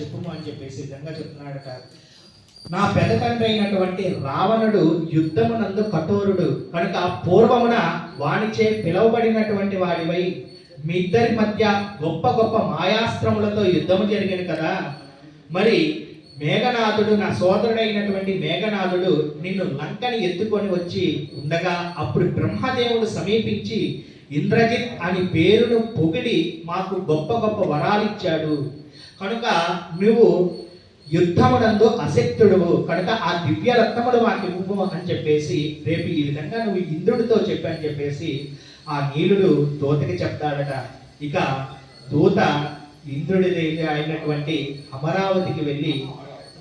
చెప్పుము అని చెప్పేసి విధంగా చెప్తున్నాడట. నా పెద్ద తండ్రి అయినటువంటి రావణుడు యుద్ధమునందు కఠోరుడు. కనుక పూర్వమున వానిచే పిలువబడినటువంటి వాడివై మీ ఇద్దరి మధ్య గొప్ప గొప్ప మాయాస్త్రములతో యుద్ధము జరిగింది కదా. మరి మేఘనాథుడు నా సోదరుడైనటువంటి మేఘనాథుడు నిన్ను లంకని ఎత్తుకొని వచ్చి ఉండగా అప్పుడు బ్రహ్మదేవుడు సమీపించి ఇంద్రజిత్ అని పేరును పొగిడి మాకు గొప్ప గొప్ప వరాలు ఇచ్చాడు కనుక నువ్వు యుద్ధమునందు అశక్తుడువు. కనుక ఆ దివ్య రత్నములు మాకు ఇవ్వు అని చెప్పేసి రేపు ఈ విధంగా నువ్వు ఇంద్రుడితో చెప్పని చెప్పేసి ఆ నీలుడు దూతకి చెప్తాడట. ఇక దూత ఇంద్రుడి అయినటువంటి అమరావతికి వెళ్ళి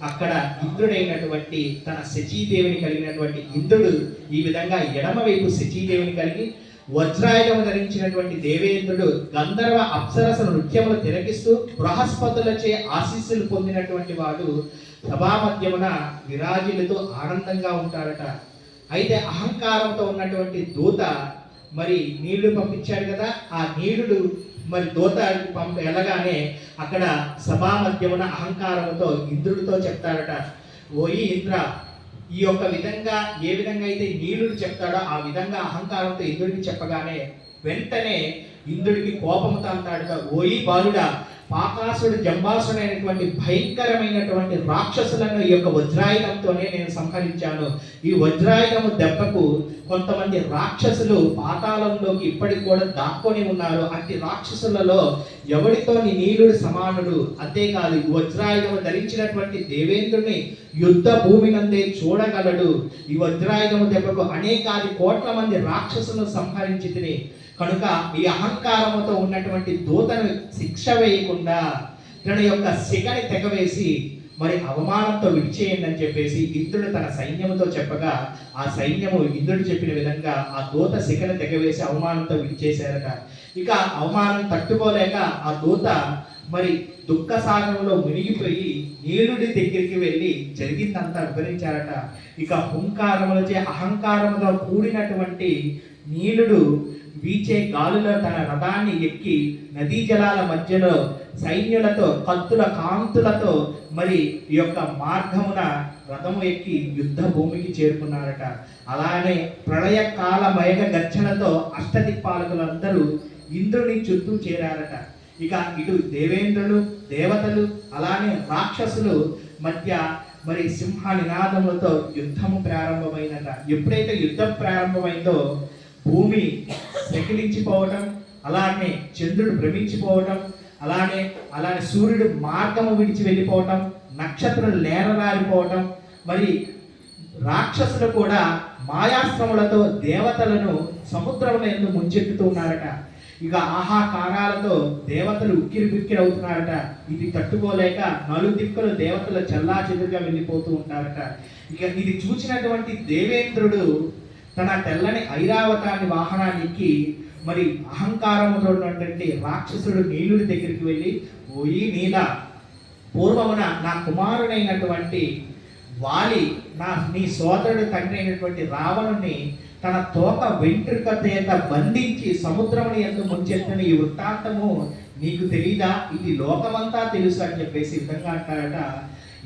అక్కడ ఇంద్రుడైనటువంటి తన శచీదేవిని కలిగినటువంటి ఇంద్రుడు ఈ విధంగా ఎడమ వైపు శచీదేవిని కలిగి వజ్రాయుధము ధరించినటువంటి దేవేంద్రుడు గంధర్వ అప్సరస నృత్యములు తిరగిస్తూ బృహస్పతులచే ఆశీస్సులు పొందినటువంటి వాడు సభామధ్యమున విరాజులతో ఆనందంగా ఉంటాడట. అయితే అహంకారంతో ఉన్నటువంటి దూత మరి నీళ్ళు పంపించాడు కదా ఆ నీళ్ళు మరి దూత పంప వెళ్ళగానే అక్కడ సభా అహంకారంతో ఇంద్రుడితో చెప్తాడట. ఓయి ఇంద్ర ఈ యొక్క విధంగా ఏ విధంగా అయితే నీలుడు చెప్తాడో ఆ విధంగా అహంకారంతో ఇంద్రుడికి చెప్పగానే వెంటనే ఇంద్రుడికి కోపంతో అంటాడుగా ఓయి బాలుడా పాకాసుడు జంబాసుడు అయినటువంటి భయంకరమైనటువంటి రాక్షసులను ఈ యొక్క వజ్రాయుధంతోనే నేను సంహరించాను. ఈ వజ్రాయుధము దెబ్బకు కొంతమంది రాక్షసులు పాతాళంలోకి ఇప్పటికి కూడా దాక్కొని ఉన్నారు. అట్టి రాక్షసులలో ఎవరితో నీలుడు సమానుడు? అంతేకాదు ఈ వజ్రాయుధము ధరించినటువంటి దేవేంద్రుని యుద్ధ భూమి నందే చూడగలడు. ఈ వజ్రాయుధము దెబ్బకు అనేకాది కోట్ల మంది రాక్షసులను సంహరించి తిని కనుక ఈ అహంకారముతో ఉన్నటువంటి దూతను శిక్ష వేయకుండా తన యొక్క శిఖని తెగవేసి మరి అవమానంతో విడిచేయండి అని చెప్పేసి ఇంద్రుడు తన సైన్యముతో చెప్పగా ఆ సైన్యము ఇంద్రుడు చెప్పిన విధంగా ఆ దూత శిఖని తెగవేసి అవమానంతో విడిచేశారట. ఇక అవమానం తట్టుకోలేక ఆ దూత మరి దుఃఖ సాగరంలో మునిగిపోయి నీలుడి దగ్గరికి వెళ్ళి జరిగిందంతా వివరించారట. ఇక హుంకారములచే అహంకారముతో కూడినటువంటి నీలుడు వీచే గాలులో తన రథాన్ని ఎక్కి నదీ జలాల మధ్యలో సైన్యులతో కత్తుల కాంతులతో మరి ఈ యొక్క మార్గమున రథము ఎక్కి యుద్ధ భూమికి చేరుకున్నారట. అలానే ప్రళయ కాల మయగ గర్జనతో అష్టదిక్పాలకులందరూ ఇంద్రుని చుట్టూ చేరారట. ఇక ఇటు దేవేంద్రులు దేవతలు అలానే రాక్షసులు మధ్య మరి సింహ నినాదములతో యుద్ధము ప్రారంభమైనట ఎప్పుడైతే యుద్ధం ప్రారంభమైందో భూమి సెకిలించిపోవటం అలానే చంద్రుడు భ్రమించిపోవటం అలానే అలానే సూర్యుడు మార్గము విడిచి వెళ్ళిపోవటం నక్షత్రాలు నేరరాలిపోవటం మరి రాక్షసులు కూడా మాయాశ్రములతో దేవతలను సముద్రంలో ఎందుకు ముంచెత్తుతూ ఉన్నారట. ఇక ఆహాకారాలతో దేవతలు ఉక్కిరి బిక్కిరి అవుతున్నారట. ఇది తట్టుకోలేక నలు దిక్కులు దేవతలు చల్లా చెదురుగా వెళ్ళిపోతూ ఉంటారట. ఇక ఇది చూసినటువంటి దేవేంద్రుడు తన తెల్లని ఐరావతాన్ని వాహనాన్ని ఎక్కి మరి అహంకారంతో ఉన్నటువంటి రాక్షసుడు నీలుడి దగ్గరికి వెళ్ళి పోయి నీల పూర్వమున నా కుమారుడైనటువంటి వాలి నా నీ సోదరుడు తండ్రి అయినటువంటి రావణుని తన తోక వెంట్రుక చేత బంధించి సముద్రముని ఎందు ముంచెత్తిన ఈ వృత్తాంతము నీకు తెలీదా? ఇది లోకమంతా తెలుసు అని చెప్పేసి విధంగా అంటాడట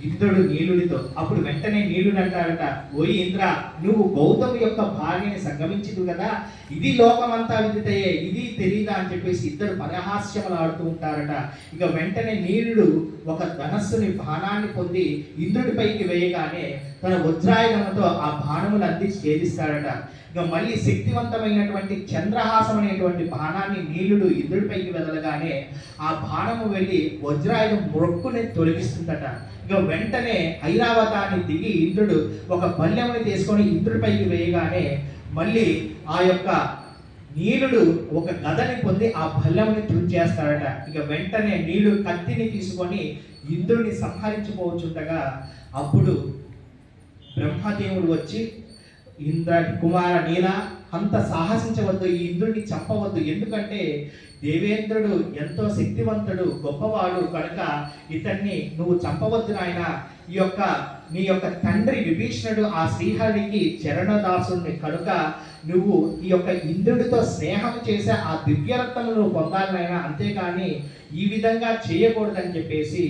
ఇంద్రుడు నీలుడితో. అప్పుడు వెంటనే నీలుడు అంటాడట ఓయి ఇంద్ర నువ్వు గౌతము యొక్క భార్యని సంగమించదు కదా. ఇది లోకమంతా విదితయే ఇది తెలియదా అని చెప్పేసి ఇద్దరు పరహాస్యములు ఆడుతూ ఉంటారట. ఇక వెంటనే నీలుడు ఒక ధనస్సుని బాణాన్ని పొంది ఇంద్రుడిపైకి వేయగానే తన వజ్రాయుధంతో ఆ బాణములు అంది ఛేదిస్తాడట. ఇక మళ్ళీ శక్తివంతమైనటువంటి చంద్రహాసం అనేటువంటి బాణాన్ని నీలుడు ఇంద్రుడిపైకి వెదలగానే ఆ బాణము వెళ్ళి వజ్రాయుధం మొక్కుని తొలగిస్తుందట. ఇక వెంటనే ఐరావతాన్ని దిగి ఇంద్రుడు ఒక బల్యముని తీసుకొని ఇంద్రుడిపైకి వేయగానే మళ్ళీ ఆ యొక్క నీలుడు ఒక గదని పొంది ఆ భల్లముని తుంచేస్తాడట ఇక వెంటనే నీళ్ళు కత్తిని తీసుకొని ఇంద్రుడిని సంహరించుకోవచ్చుండగా అప్పుడు బ్రహ్మదేవుడు వచ్చి ఇంద్ర కుమార నీల అంత సాహసించవద్దు ఈ ఇంద్రుడిని చంపవద్దు. ఎందుకంటే దేవేంద్రుడు ఎంతో శక్తివంతుడు గొప్పవాడు. కనుక ఇతన్ని నువ్వు చంపవద్దు నాయన. ఈ యొక్క నీ యొక్క తండ్రి విభీషణుడు ఆ శ్రీహరికి చరణదాసుని కనుక నువ్వు ఈ యొక్క ఇంద్రుడితో స్నేహం చేసే ఆ దివ్యరత్నలు నువ్వు పొందాలి అంతేకాని ఈ విధంగా చేయకూడదని చెప్పేసి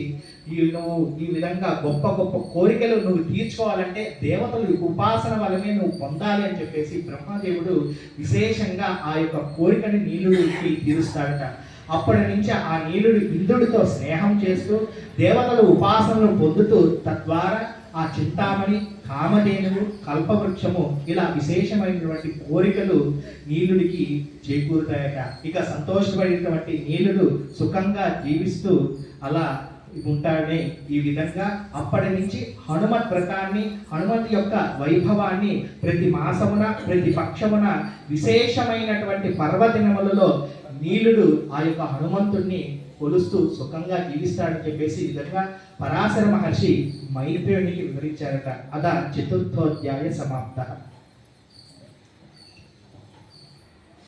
ఈ నువ్వు ఈ విధంగా గొప్ప గొప్ప కోరికలు నువ్వు తీర్చుకోవాలంటే దేవతలు ఉపాసన వలనే నువ్వు పొందాలి అని చెప్పేసి బ్రహ్మదేవుడు విశేషంగా ఆ యొక్క కోరికని నీలుడికి తీరుస్తాడట. అప్పటి నుంచి ఆ నీలుడు ఇంద్రుడితో స్నేహం చేస్తూ దేవతలు ఉపాసనలు పొందుతూ తద్వారా ఆ చింతామణి కామధేనువు కల్పవృక్షము ఇలా విశేషమైనటువంటి కోరికలు నీలుడికి చేకూరుతాయట. ఇక సంతోషపడినటువంటి నీలుడు సుఖంగా జీవిస్తూ అలా ఉంటాడని ఈ విధంగా అప్పటి నుంచి హనుమత్ వ్రతాన్ని హనుమత్ యొక్క వైభవాన్ని ప్రతి మాసమున ప్రతి పక్షమున విశేషమైనటువంటి పర్వదినములలో నీలుడు ఆ యొక్క హనుమంతుణ్ణి కొలుస్తూ సుఖంగా జీవిస్తాడని చెప్పేసి ఈ విధంగా పరాశర మహర్షి మైత్రేయునికి వివరించారట. అదా చతుర్థోధ్యాయ సమాప్త.